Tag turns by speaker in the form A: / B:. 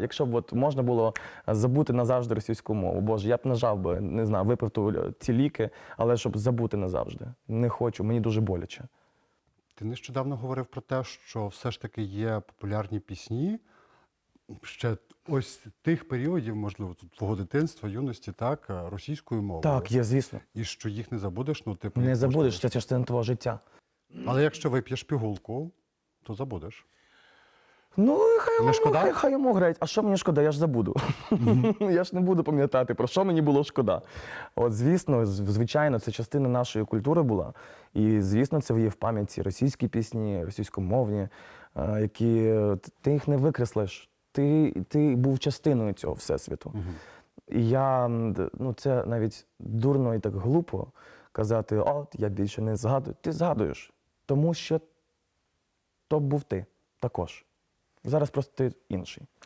A: Якщо б от можна було забути назавжди російську мову, боже, я б нажав би, не знаю, випив ту- ці ліки, але щоб забути назавжди. Не хочу, мені дуже боляче.
B: Ти нещодавно говорив про те, що все ж таки є популярні пісні ще ось тих періодів, можливо, твого дитинства, юності, так, е, російською мовою.
A: Так, є, звісно.
B: І що їх не забудеш, ну типу.
A: Не забудеш,
B: можна-
A: це частина твого життя.
B: Але якщо вип'єш пігулку, то забудеш.
A: Ну, хай, йому,
B: шкода?
A: хай, хай йому грають. А що мені шкода? Я ж забуду. я ж не буду пам'ятати, про що мені було шкода. От, звісно, звичайно, це частина нашої культури була. І, звісно, це є в пам'яті російські пісні, російськомовні, е, які ти їх не викреслиш. Ти, ти був частиною цього всесвіту. І я, ну це навіть дурно і так глупо казати, от я більше не згадую. Ти згадуєш, тому що то був ти також. Зараз просто ти інший.